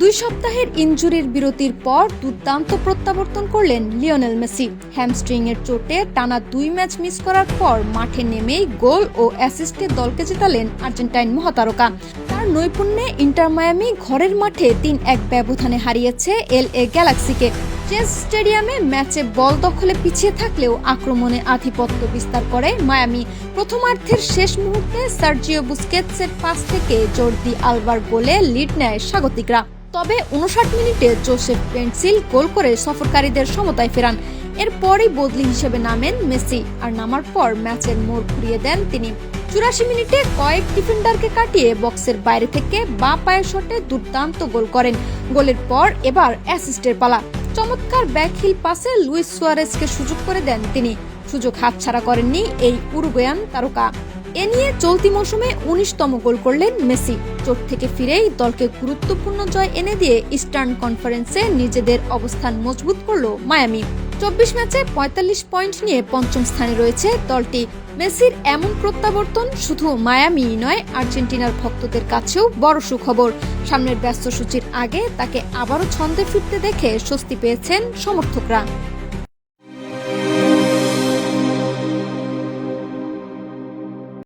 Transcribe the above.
দুই সপ্তাহের ইঞ্জুরির বিরতির পর দুর্দান্ত প্রত্যাবর্তন করলেন লিওনেল মেসি। হ্যামস্ট্রিং এর চোটে টানা দুই ম্যাচ মিস করার পর মাঠে নেমেই গোল ও অ্যাসিস্টে দলকে জেতালেন আর্জেন্টাইন মহাতারকা। তার নৈপুণ্যে ইন্টার মায়ামি ঘরের মাঠে তিন এক ব্যবধানে হারিয়েছে এল এ গ্যালাক্সিকে। চেস স্টেডিয়ামে ম্যাচে বল দখলে পিছিয়ে থাকলেও আক্রমণে আধিপত্য বিস্তার করে মায়ামি। প্রথমার্ধের শেষ মুহূর্তে সার্জিও বুস্কেটসের পাস থেকে জর্দি আলবার বলে লিড নেয় স্বাগতিকরা। তবে উনষাট মিনিটে জোসেফ পেন্সিল গোল করে সফরকারীদের সমতায় ফেরান। এরপরই বদলি হিসেবে নামেন মেসি, আর নামার পর ম্যাচের মোড় ঘুরিয়ে দেন তিনি। চুরাশি মিনিটে কয়েক ডিফেন্ডারকে কাটিয়ে বক্সের বাইরে থেকে বাঁ পায়ের শটে দুর্দান্ত গোল করেন। গোলের পর এবার অ্যাসিস্টের পালা। চমৎকার ব্যাকহিল পাসে লুইস সুয়ারেসকে সুযোগ করে দেন তিনি। সুযোগ হাতছাড়া করেননি এই উরুগুয়ান তারকা। এ নিয়ে চলতি মৌসুমে উনিশতম গোল করলেন মেসি। চোট থেকে ফিরেই দলকে গুরুত্বপূর্ণ জয় এনে দিয়ে ইস্টার্ন কনফারেন্সে নিজেদের অবস্থান মজবুত করল মায়ামি। চব্বিশ ম্যাচে পঁয়তাল্লিশ পয়েন্ট নিয়ে পঞ্চম স্থানে রয়েছে দলটি। মেসির এমন প্রত্যাবর্তন শুধু মায়ামি নয়, আর্জেন্টিনার ভক্তদের কাছেও বড় সুখবর। সামনের ব্যস্ত সূচির আগে তাকে আবারও ছন্দে ফিরতে দেখে স্বস্তি পেয়েছেন সমর্থকরা।